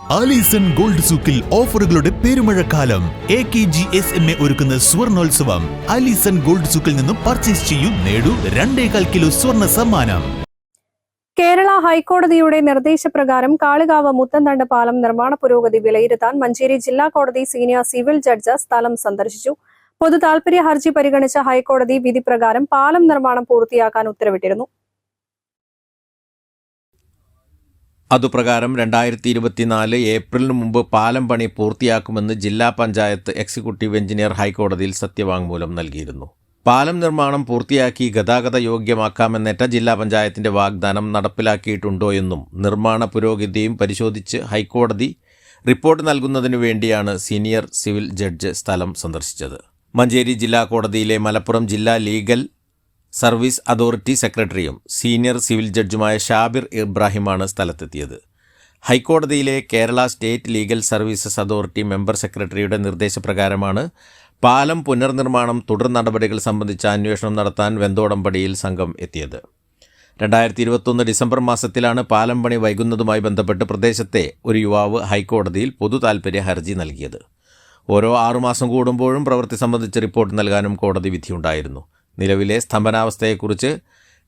Alison gold സൂക്കിൽ ഓഫറുകളുടെ പെരുമഴക്കാലം. A K G S M A ഒരുക്കുന്ന സ്വർണോത്സവം. ആലീസൺ ഗോൾഡ് സൂക്കിൽ നിന്നും പർച്ചേസ് ചെയ്യൂ നേടൂ രണ്ടേകാൽ കിലോ സ്വർണ സമ്മാനം. കേരള ഹൈക്കോടതിയുടെ നിർദ്ദേശപ്രകാരം കാളികാവ് മുത്തന്തണ്ട് പാലം നിർമ്മാണ പുരോഗതി വിലയിരുത്താൻ മഞ്ചേരി ജില്ലാ കോടതി സീനിയർ സിവിൽ ജഡ്ജ് സ്ഥലം സന്ദർശിച്ചു. പൊതു താൽപര്യ ഹർജി പരിഗണിച്ച ഹൈക്കോടതി വിധി പ്രകാരം പാലം നിർമ്മാണം പൂർത്തിയാക്കാൻ ഉത്തരവിട്ടിരുന്നു. അതുപ്രകാരം രണ്ടായിരത്തി ഇരുപത്തിനാല് ഏപ്രിലിന് മുമ്പ് പാലം പണി പൂർത്തിയാക്കുമെന്ന് ജില്ലാ പഞ്ചായത്ത് എക്സിക്യൂട്ടീവ് എഞ്ചിനീയർ ഹൈക്കോടതിയിൽ സത്യവാങ്മൂലം നൽകിയിരുന്നു. പാലം നിർമ്മാണം പൂർത്തിയാക്കി ഗതാഗത യോഗ്യമാക്കാമെന്നേറ്റ ജില്ലാ പഞ്ചായത്തിന്റെ വാഗ്ദാനം നടപ്പിലാക്കിയിട്ടുണ്ടോ എന്നും നിർമ്മാണ പുരോഗതിയും പരിശോധിച്ച് ഹൈക്കോടതി റിപ്പോർട്ട് നൽകുന്നതിനു വേണ്ടിയാണ് സീനിയർ സിവിൽ ജഡ്ജ് സ്ഥലം സന്ദർശിച്ചത്. മഞ്ചേരി ജില്ലാ കോടതിയിലെ മലപ്പുറം ജില്ലാ ലീഗൽ സർവീസ് അതോറിറ്റി സെക്രട്ടറിയും സീനിയർ സിവിൽ ജഡ്ജുമായ ഷാബിർ ഇബ്രാഹിമാണ് സ്ഥലത്തെത്തിയത്. ഹൈക്കോടതിയിലെ Kerala state legal services authority member സെക്രട്ടറിയുടെ നിർദ്ദേശപ്രകാരമാണ് പാലം പുനർനിർമ്മാണം തുടർ നടപടികൾ സംബന്ധിച്ച അന്വേഷണം നടത്താൻ വെന്തോടമ്പടിയിൽ സംഘം എത്തിയത്. രണ്ടായിരത്തി ഇരുപത്തൊന്ന് ഡിസംബർ മാസത്തിലാണ് പാലം പണി വൈകുന്നതുമായി ബന്ധപ്പെട്ട് പ്രദേശത്തെ ഒരു യുവാവ് ഹൈക്കോടതിയിൽ പൊതു താൽപ്പര്യ ഹർജി നൽകിയത്. ഓരോ ആറുമാസം കൂടുമ്പോഴും പ്രവൃത്തി സംബന്ധിച്ച് റിപ്പോർട്ട് നൽകാനും കോടതി വിധിയുണ്ടായിരുന്നു. നിലവിലെ സ്തംഭനാവസ്ഥയെക്കുറിച്ച്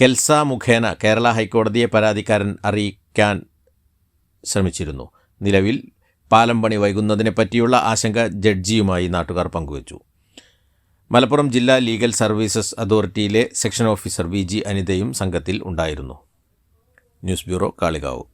കെൽസ മുഖേന കേരള ഹൈക്കോടതിയെ പരാതിക്കാരൻ അറിയിക്കാൻ ശ്രമിച്ചിരുന്നു. നിലവിൽ പാലം പണി വൈകുന്നതിനെ പറ്റിയുള്ള ആശങ്ക ജഡ്ജിയുമായി നാട്ടുകാർ പങ്കുവച്ചു. മലപ്പുറം ജില്ലാ ലീഗൽ സർവീസസ് അതോറിറ്റിയിലെ സെക്ഷൻ ഓഫീസർ വി ജി അനിതയും സംഘത്തിൽ ഉണ്ടായിരുന്നു. News bureau Kalikavu.